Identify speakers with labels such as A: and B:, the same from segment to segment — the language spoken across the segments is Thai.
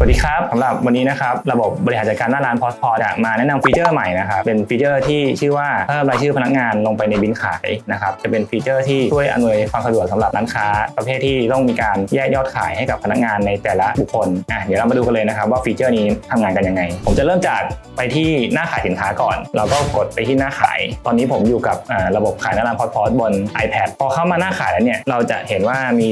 A: สวัสดีครับสำหรับวันนี้นะครับระบบบริหารจัดการหน้าร้านพอสพอจะมาแนะนำฟีเจอร์ใหม่นะครับเป็นฟีเจอร์ที่ชื่อว่าเพิ่มรายชื่อพนักงานลงไปในบินขายนะครับจะเป็นฟีเจอร์ที่ช่วยอำนวยความสะดวกสำหรับร้านค้า ประเภทที่ต้องมีการแยกยอดขายให้กับพนักงานในแต่ละบุคคลอะเดี๋ยวเรามาดูกันเลยนะครับว่าฟีเจอร์นี้ทำงานกันยังไง ผมจะเริ่มจากไปที่หน้าขายสินค้าก่อน เราก็กดไปที่หน้าขาย ตอนนี้ผมอยู่กับระบบขายหน้าร้านพอสพอบน iPad พอเข้ามาหน้าขายแล้วเนี่ยเราจะเห็นว่ามี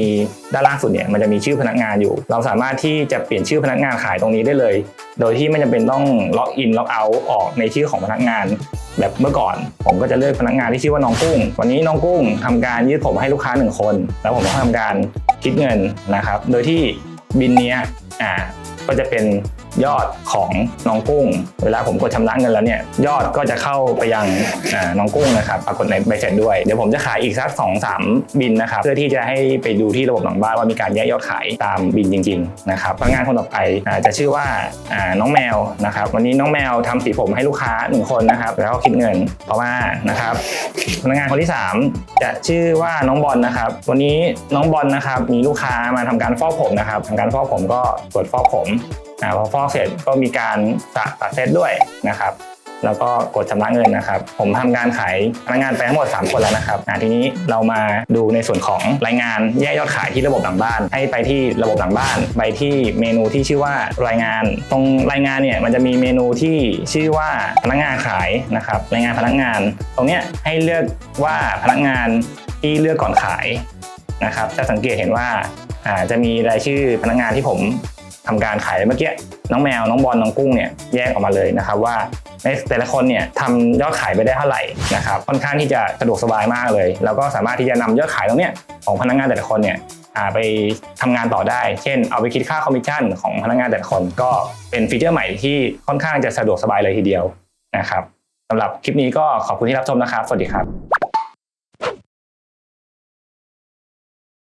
A: ด้านล่างสุดเนี่ยมันจะมีชื่อพนักงานอยู่ เราสามารถที่จะเปลี่ยนชื่อพนักงานขายตรงนี้ได้เลย โดยที่ไม่จำเป็นต้องล็อกอินล็อกเอาท์ออกในชื่อของพนักงาน แบบเมื่อก่อน ผมก็จะเลือกพนักงานที่ชื่อว่าน้องกุ้ง วันนี้น้องกุ้งทำการยืดผมให้ลูกค้าหนึ่งคน แล้วผมก็ทำการคิดเงินนะครับ โดยที่บินเนี้ยอ่าก็จะเป็น ยอดของน้องกุ้ง เวลาผมกดชำระเงินแล้วเนี่ยยอดก็จะเข้าไปยังน้องกุ้งนะครับปรากฏในใบเสร็จด้วย เดี๋ยวผมจะขายอีกสัก2อสามบินนะครับ เพื่อที่จะให้ไปดูที่ระบบหลังบ้านว่ามีการแยกยอดขายตามบินจริง ๆ นะครับพนักงานคนต่อไปจะชื่อว่าน้องแมวนะครับ วันนี้น้องแมวทำสีผมให้ลูกค้าหนึ่งคนนะครับ แล้วก็คิดเงินต่อมานะครับพนักงานคนที่ 3 จะชื่อว่าน้องบอลนะครับ วันนี้น้องบอลนะครับมีลูกค้ามาทำการฟอกผมนะครับทำการฟอกผมก็กดฟอกผม อ่าพอฟอกเสร็จก็มีการสระตัดเซตด้วยนะครับ แล้วก็กดชำระเงินนะครับ ผมทำการขายพนักงานไปทั้งหมด 3 คนแล้วนะครับทีนี้เรามาดูในส่วนของรายงานแยกยอดขายที่ระบบหลังบ้าน ให้ไปที่ระบบหลังบ้าน ไปที่เมนูที่ชื่อว่ารายงาน ตรงรายงานเนี่ยมันจะมีเมนูที่ชื่อว่าพนักงานขายนะครับ รายงานพนักงาน ตรงเนี้ยให้เลือกว่าพนักงานที่เลือกก่อนขายนะครับ จะสังเกตเห็นว่าจะมีรายชื่อพนักงานที่ผม ทำการขายเมื่อกี้น้องแมวน้องบอลน้องกุ้งเนี่ยแยกออกมาเลยนะครับว่าในแต่ละคนเนี่ยทำยอดขายไปได้เท่าไหร่นะครับค่อนข้างที่จะสะดวกสบายมากเลย แล้วก็สามารถที่จะนำยอดขายตรงเนี้ยของพนักงานแต่ละคนเนี่ยไปทำงานต่อได้ เช่น เอาไปคิดค่าคอมมิชชั่นของพนักงานแต่ละคนก็เป็นฟีเจอร์ใหม่ที่ค่อนข้างจะสะดวกสบายเลยทีเดียวนะครับสำหรับคลิปนี้ก็ขอบคุณที่รับชมนะครับ สวัสดีครับ